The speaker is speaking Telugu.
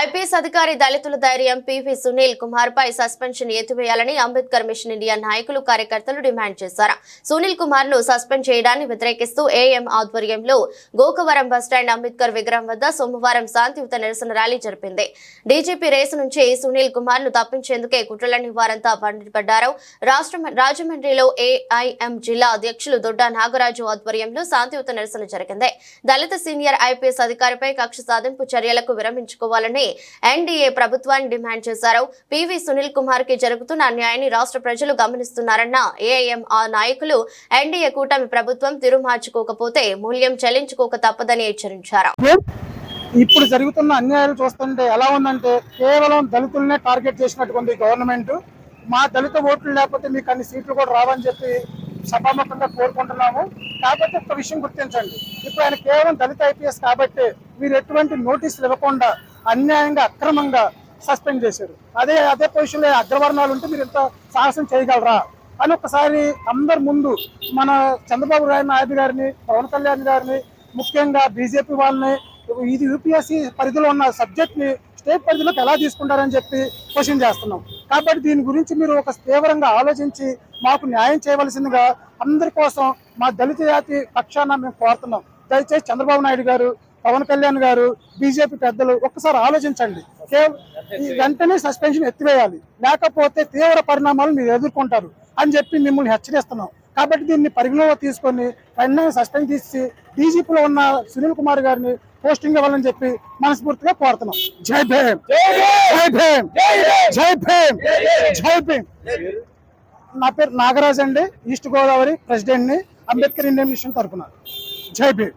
ఐపీఎస్ అధికారి దళితుల ధైర్యం పివి సునీల్ కుమార్ పై సస్పెన్షన్ ఎత్తివేయాలని అంబేద్కర్ మిషన్ ఇండియా నాయకులు కార్యకర్తలు డిమాండ్ చేశారు. సునీల్ కుమార్ను సస్పెండ్ చేయడాన్ని వ్యతిరేకిస్తూ ఏఎం ఆధ్వర్యంలో గోకవరం బస్టాండ్ అంబేద్కర్ విగ్రహం వద్ద సోమవారం శాంతియుత నిరసన ర్యాలీ జరిపింది. డీజీపీ రేసు నుంచి సునీల్ కుమార్ను తప్పించేందుకే కుట్రలని వారంతా మండిపడ్డారు రాష్ట్ర రాజమండ్రిలో ఏఐఎం జిల్లా అధ్యక్షులు దొడ్డ నాగరాజు ఆధ్వర్యంలో శాంతియుత నిరసన జరిగింది. దళిత సీనియర్ ఐపీఎస్ అధికారిపై కక్ష సాధింపు చర్యలకు విరమించుకోవాలని ఎన్డీఏ ప్రభుత్వాన్ని డిమాండ్ చేశారు. పివి సునీల్ కుమార్కి జరుగుతున్న అన్యాయాన్ని రాష్ట్ర ప్రజలు గమనిస్తున్నారన్న ఏఐఎంఆర్ నాయకులు ఎన్డీఏ కూటమి ప్రభుత్వం తిరుమార్చుకోకపోతే మూల్యం చెల్లించుకోక తప్పదని హెచ్చరించారు. ఇప్పుడు జరుగుతున్న అన్యాయాలు చూస్తుంటే ఎలా ఉందంటే కేవలం దళితులనే టార్గెట్ చేసినటువంటి గవర్నమెంట్ మా దళిత ఓట్లు లేకపోతే మీకు అన్ని సీట్లు కూడా రావని చెప్పి సభాముఖంగా కోరుకుంటున్నాము. కాబట్టి ఒక విషయం గుర్తించండి. ఇప్పుడు ఆయన కేవలం దళిత ఐపీఎస్ కాబట్టి మీరు ఎటువంటి నోటీసులు ఇవ్వకుండా అన్యాయంగా అక్రమంగా సస్పెండ్ చేశారు. అదే అదే పొజిషన్లో అగ్రవర్ణాలు ఉంటే మీరు ఇంత సాహసం చేయగలరా? అని ఒకసారి అందరి ముందు మన చంద్రబాబు నాయుడు గారిని పవన్ కళ్యాణ్ గారిని ముఖ్యంగా బీజేపీ వాళ్ళని ఇది యూపీఎస్సీ పరిధిలో ఉన్న సబ్జెక్ట్ని స్టేట్ పరిధిలోకి ఎలా తీసుకుంటారని చెప్పి క్వశ్చన్ చేస్తున్నాం. కాబట్టి దీని గురించి మీరు ఒక తీవ్రంగా ఆలోచించి మాకు న్యాయం చేయవలసిందిగా అందరి కోసం మా దళిత జాతి పక్షాన మేము కోరుతున్నాం. దయచేసి చంద్రబాబు నాయుడు గారు పవన్ కళ్యాణ్ గారు బీజేపీ పెద్దలు ఒక్కసారి ఆలోచించండి. కేవలం వెంటనే సస్పెన్షన్ ఎత్తివేయాలి. లేకపోతే తీవ్ర పరిణామాలు మీరు ఎదుర్కొంటారు అని చెప్పి మిమ్మల్ని హెచ్చరిస్తున్నాం. కాబట్టి దీన్ని పరిగణలో తీసుకొని వెంటనే సస్పెండ్ తీసి డీజీపీలో ఉన్న సునీల్ కుమార్ గారిని పోస్టింగ్ ఇవ్వాలని చెప్పి మనస్ఫూర్తిగా కోరుతున్నాం. జై భీమ్! జై భీమ్! జై భీమ్! జై భీమ్! నా పేరు నాగరాజ్ అండి ఈస్ట్ గోదావరి ప్రెసిడెంట్ని అంబేద్కర్ ఇండియన్ మిషన్ తరఫున జై భీమ్!